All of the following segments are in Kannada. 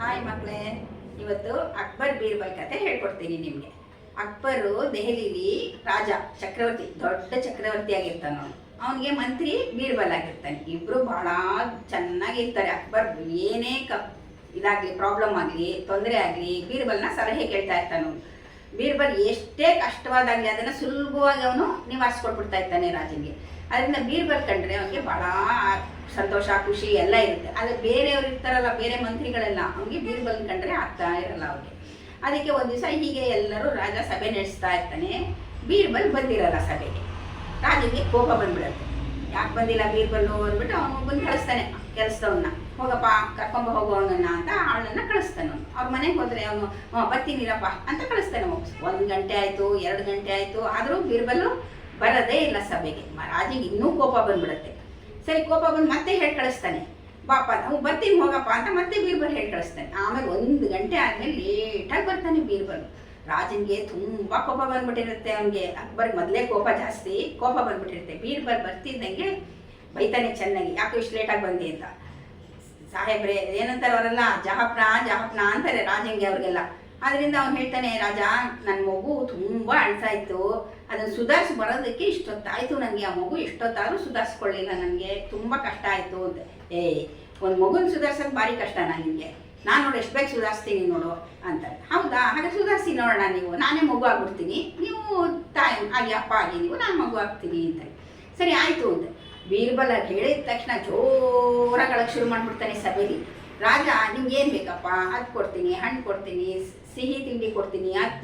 ಹಾಯ್ ಮಕ್ಕಳೇ ಇವತ್ತು ಅಕ್ಬರ್ ಬೀರ್ಬಲ್ ಕತೆ ಹೇಳ್ಕೊಡ್ತೀನಿ ನಿಮಗೆ. ಅಕ್ಬರು ದೆಹಲಿಲಿ ರಾಜ, ಚಕ್ರವರ್ತಿ, ದೊಡ್ಡ ಚಕ್ರವರ್ತಿ ಆಗಿರ್ತಾನ ಅವನು. ಅವನಿಗೆ ಮಂತ್ರಿ ಬೀರ್ಬಲ್ ಆಗಿರ್ತಾನೆ. ಇಬ್ರು ಬಹಳ ಚೆನ್ನಾಗಿರ್ತಾರೆ ಅಕ್ಬರ್. ಏನೇ ಕ ಇದಾಗ್ಲಿ ಪ್ರಾಬ್ಲಮ್ ಆಗಲಿ, ತೊಂದರೆ ಆಗಲಿ ಬೀರ್ಬಲ್ನ ಸಲಹೆ ಕೇಳ್ತಾ ಇರ್ತಾನೆ ಬೀರ್ಬಲ್ ಎಷ್ಟೇ ಕಷ್ಟವಾದಾಗಲಿ ಅದನ್ನು ಸುಲಭವಾಗಿ ಅವನು ನಿವಾರಿಸ್ಕೊಟ್ಬಿಡ್ತಾ ಇರ್ತಾನೆ ರಾಜನಿಗೆ. ಅದರಿಂದ ಬೀರ್ಬಲ್ ಕಂಡ್ರೆ ಅವನಿಗೆ ಬಹಳ ಸಂತೋಷ, ಖುಷಿ ಎಲ್ಲ ಇರುತ್ತೆ. ಆದರೆ ಬೇರೆಯವ್ರು ಇರ್ತಾರಲ್ಲ, ಬೇರೆ ಮಂತ್ರಿಗಳೆಲ್ಲ, ಅವ್ನಿಗೆ ಬೀರ್ಬಲ್ ಕಂಡ್ರೆ ಆಗ್ತಾ ಇರಲ್ಲ ಅವ್ರಿಗೆ. ಅದಕ್ಕೆ ಒಂದು ದಿವಸ ಹೀಗೆ ಎಲ್ಲರೂ ರಾಜ ಸಭೆ ನಡೆಸ್ತಾ ಇರ್ತಾನೆ. ಬೀರ್ಬಲ್ ಬಂದಿರಲ್ಲ ಸಭೆಗೆ. ರಾಜನಿಗೆ ಕೋಪ ಬಂದ್ಬಿಡುತ್ತೆ. ಯಾಕೆ ಬಂದಿಲ್ಲ ಬೀರ್ಬಲ್ಲು ಅಂದ್ಬಿಟ್ಟು ಅವನು ಬಂದು ಕಳಿಸ್ತಾನೆ ಕೆಲಸದವನ್ನ ಹೋಗಪ್ಪ ಕರ್ಕೊಂಬ ಹೋಗೋಣ ಅಂತ ಅವಳನ್ನ ಕಳಿಸ್ತಾನೆ ಅವನು. ಅವ್ರ ಮನೆಗೆ ಹೋದ್ರೆ ಅವನು ಬರ್ತೀನಿರಪ್ಪ ಅಂತ ಕಳಿಸ್ತಾನೆ ಒಂದು ಗಂಟೆ ಆಯಿತು, ಎರಡು ಗಂಟೆ ಆಯಿತು, ಆದರೂ ಬೀರ್ಬಲ್ಲು ಬರೋದೇ ಇಲ್ಲ ಸಭೆಗೆ. ರಾಜಿಗೆ ಇನ್ನೂ ಕೋಪ ಬಂದ್ಬಿಡುತ್ತೆ. ಸರಿ, ಕೋಪ ಬಂದು ಮತ್ತೆ ಹೇಳಿ ಕಳಿಸ್ತಾನೆ. ಬಾಪ, ನಾವು ಬರ್ತೀನಿ ಹೋಗಪ್ಪ ಅಂತ ಮತ್ತೆ ಬೀರ್ಬಲ್ ಹೇಳಿ ಕಳಿಸ್ತಾನೆ. ಆಮೇಲೆ ಒಂದು ಗಂಟೆ ಆದಮೇಲೆ ಲೇಟಾಗಿ ಬರ್ತಾನೆ ಬೀರ್ಬಲ್ ರಾಜನಿಗೆ ತುಂಬ ಕೋಪ ಬಂದ್ಬಿಟ್ಟಿರುತ್ತೆ ಅವನಿಗೆ. ಅಕ್ಬರ್ಗೆ ಮೊದಲೇ ಕೋಪ ಜಾಸ್ತಿ, ಕೋಪ ಬಂದ್ಬಿಟ್ಟಿರುತ್ತೆ. ಬೀರ್ಬಲ್ ಬರ್ತಿದ್ದಂಗೆ ಬೈತಾನೆ ಚೆನ್ನಾಗಿ. ಯಾಕೆ ಇಷ್ಟು ಲೇಟಾಗಿ ಬಂದಿ ಅಂತ. ಸಾಹೇಬ್ರೆ, ಏನಂತಾರೆ ಅವರೆಲ್ಲ? ಜಹಪ್ನ ಜಹಪ್ನ ಅಂತಾರೆ ರಾಜಂಗೆ ಅವ್ರಿಗೆಲ್ಲ. ಅದರಿಂದ ಅವ್ನು ಹೇಳ್ತಾನೆ, ರಾಜ ನನ್ನ ಮಗು ತುಂಬ ಅಳ್ತಾಯಿತ್ತು ಅದನ್ನು ಸುಧಾರಿಸಿ ಬರೋದಕ್ಕೆ ಇಷ್ಟೊತ್ತಾಯಿತು ನನಗೆ ಆ ಮಗು ಎಷ್ಟೊತ್ತಾದರೂ ಸುಧಾರಿಸ್ಕೊಳ್ಳಿಲ್ಲ ನನಗೆ. ತುಂಬ ಕಷ್ಟ ಆಯಿತು ಅಂತ. ಏಯ್ ಒಂದು ಮಗುನ ಸುಧಾರ್ಸೋಕೆ ಭಾರಿ ಕಷ್ಟ ನಿಮಗೆ ನಾನು ನೋಡಿ ಎಷ್ಟು ಬೇಗ ಸುಧಾರಿಸ್ತೀನಿ ನೋಡು ಅಂತ ಹೌದಾ? ಹಾಗೆ ಸುಧಾರಿಸಿ ನೋಡೋಣ ನೀವು. ನಾನೇ ಮಗು ಆಗ್ಬಿಡ್ತೀನಿ. ನೀವು ತಾಯಿ ಆಗಿ ಅಪ್ಪ ಆಗಿ ನೀವು, ನಾನು ಮಗು ಆಗ್ತೀನಿ ಅಂತ ಸರಿ, ಆಯಿತು ಅಂತ ಬೀರ್ಬಲ ಹೇಳಿದ ತಕ್ಷಣ ಜೋರಾಗಿ ಶುರು ಮಾಡಿಬಿಡ್ತಾನೆ ಸಭೆಲಿ. ರಾಜ, ನಿಮ್ಗೆ ಏನು ಬೇಕಪ್ಪ? ಅದು ಕೊಡ್ತೀನಿ, ಹಣ್ಣು ಕೊಡ್ತೀನಿ, ಸಿಹಿ ತಿಂಡಿ ಕೊಡ್ತೀನಿ ಅದು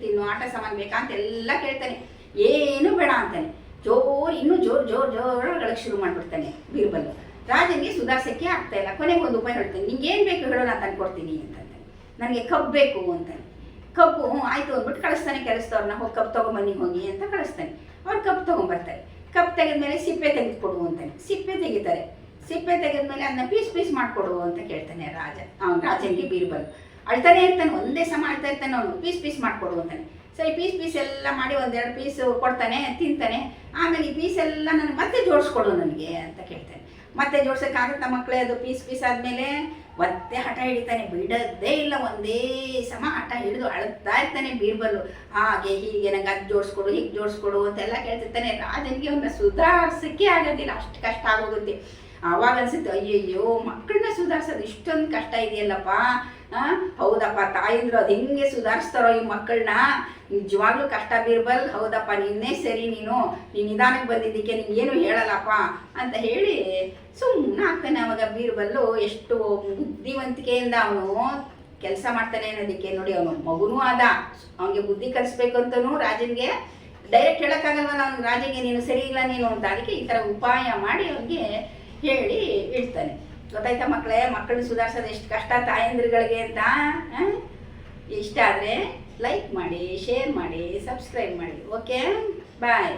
ತಿನ್ನು ಆಟ ಸಾಮಾನು ಬೇಕಾ ಅಂತೆಲ್ಲ ಕೇಳ್ತಾನೆ. ಏನು ಬೇಡ ಅಂತಾನೆ. ಜೋರು, ಇನ್ನೂ ಜೋರು ಜೋರು ಜೋರು ಅಳಕ್ಕೆ ಶುರು ಮಾಡಿಬಿಡ್ತಾನೆ ಬೀರ್ಬಲ್. ರಾಜನಿಗೆ ಸುಧಾರಿಸೋಕ್ಕೆ ಆಗ್ತಾ ಇಲ್ಲ. ಕೊನೆಗೆ ಒಂದು ಉಪಾಯ ಹೇಳ್ತಾನೆ. ನಿಂಗೆ ಏನು ಬೇಕು ಹೇಳೋ ನಾನು ತಂದು ಕೊಡ್ತೀನಿ ಅಂತಂತಾನೆ ನನಗೆ ಕಬ್ಬು ಬೇಕು ಅಂತಾನೆ. ಕಬ್ಬು ಆಯಿತು ಅಂದ್ಬಿಟ್ಟು ಕಳಿಸ್ತಾನೆ ಕೆಲಸದವ್ರನ್ನ ಹೋಗಿ ಕಬ್ಬು ತೊಗೊಂಬನ್ನಿ ಹೋಗಿ ಅಂತ ಕಳಿಸ್ತಾನೆ. ಅವ್ರು ಕಬ್ಬು ತೊಗೊಂಬರ್ತಾರೆ. ಕಬ್ಬು ತೆಗೆದ್ಮೇಲೆ ಸಿಪ್ಪೆ ತೆಗೆದುಕೊಡು ಅಂತಾನೆ. ಸಿಪ್ಪೆ ತೆಗಿತಾರೆ. ಸಿಪ್ಪೆ ತೆಗೆದ್ಮೇಲೆ ಅದನ್ನ ಪೀಸ್ ಪೀಸ್ ಮಾಡಿಕೊಡು ಅಂತ ಕೇಳ್ತಾನೆ ರಾಜ. ಅವ್ನು ರಾಜನಿಗೆ ಬೀರ್ಬಲ್ ಅಳ್ತಾನೆ ಇರ್ತಾನೆ ಒಂದೇ ಸಮ ಅಳ್ತಾ ಇರ್ತಾನೆ ಅವನು. ಪೀಸ್ ಪೀಸ್ ಮಾಡಿಕೊಡು ಅಂತಾನೆ. ಸರಿ ಪೀಸ್ ಪೀಸ್ ಎಲ್ಲ ಮಾಡಿ ಒಂದೆರಡು ಪೀಸ್ ಕೊಡ್ತಾನೆ ತಿಂತಾನೆ. ಆಮೇಲೆ ಈ ಪೀಸ್ ಎಲ್ಲ ನನಗೆ ಮತ್ತೆ ಜೋಡಿಸ್ಕೊಡು ನನಗೆ ಅಂತ ಕೇಳ್ತಾನೆ. ಮತ್ತೆ ಜೋಡಿಸೋಕ್ಕಾಗುತ್ತ ಮಕ್ಕಳೇ ಅದು ಪೀಸ್ ಪೀಸ್ ಆದಮೇಲೆ ಮತ್ತೆ ಹಠ ಹಿಡಿತಾನೆ. ಬಿಡೋದೇ ಇಲ್ಲ ಒಂದೇ ಸಮ ಹಠ ಹಿಡಿದು ಅಳ್ತಾ ಇರ್ತಾನೆ ಬೀರ್ಬಲ್ಲು ಹಾಗೆ ಹೀಗೆ ನಂಗೆ ಅದು ಜೋಡಿಸ್ಕೊಡು ಹೀಗೆ ಜೋಡಿಸ್ಕೊಡು ಅಂತೆಲ್ಲ ಕೇಳ್ತಿರ್ತಾನೆ. ರಾಜನಿಗೆ ಅವನ್ನ ಸುಧಾರಿಸೋಕ್ಕೆ ಆಗೋದಿಲ್ಲ ಅಷ್ಟು ಕಷ್ಟ ಆಗೋಗುತ್ತೆ. ಆವಾಗ ಅನ್ಸುತ್ತೆ ಅಯ್ಯಯ್ಯೋ ಮಕ್ಕಳನ್ನ ಸುಧಾರಿಸೋದು ಇಷ್ಟೊಂದು ಕಷ್ಟ ಇದೆಯಲ್ಲಪ್ಪ. ಹೌದಪ್ಪ, ತಾಯಿಂದ್ರು ಅದು ಹೆಂಗೆ ಸುಧಾರಿಸ್ತಾರೋ ಈ ಮಕ್ಕಳನ್ನ ನಿಜವಾಗ್ಲೂ ಕಷ್ಟ ಬೀರ್ಬಲ್, ಹೌದಪ್ಪ ನಿನ್ನೆ ಸರಿ ನೀನು ನೀನು ನಿಧಾನಕ್ಕೆ ಬಂದಿದ್ದಕ್ಕೆ ಏನು ಹೇಳಲ್ಲಪ್ಪ ಅಂತ ಹೇಳಿ ಸುಮ್ಮನೆ ಆಗ್ತಾನೆ ಅವಾಗ ಬೀರ್ಬಲ್ಲು. ಎಷ್ಟು ಬುದ್ಧಿವಂತಿಕೆಯಿಂದ ಅವನು ಕೆಲಸ ಮಾಡ್ತಾನೆ ಅನ್ನೋದಕ್ಕೆ ನೋಡಿ ಅವನು ಮಗುನೂ ಆದ. ಅವನಿಗೆ ಬುದ್ಧಿ ಕಲಿಸ್ಬೇಕು ಅಂತನೂ ರಾಜನಿಗೆ ಡೈರೆಕ್ಟ್ ಹೇಳೋಕ್ಕಾಗಲ್ವಲ್ಲ ನಾನು ರಾಜನಿಗೆ ನೀನು ಸರಿ ಇಲ್ಲ ನೀನು ಅಂತ. ಅದಕ್ಕೆ ಈ ಥರ ಉಪಾಯ ಮಾಡಿ ಅವನಿಗೆ ಹೇಳಿ ಇಡ್ತಾನೆ ಗೊತ್ತಾಯ್ತಾ ಮಕ್ಕಳೇ ಮಕ್ಕಳನ್ನ ಸುಧಾರಿಸೋದು ಎಷ್ಟು ಕಷ್ಟ ತಾಯಂದ್ರುಗಳಿಗೆ ಅಂತ ಇಷ್ಟ ಆದರೆ ಲೈಕ್ ಮಾಡಿ ಶೇರ್ ಮಾಡಿ ಸಬ್ಸ್ಕ್ರೈಬ್ ಮಾಡಿ. Okay bye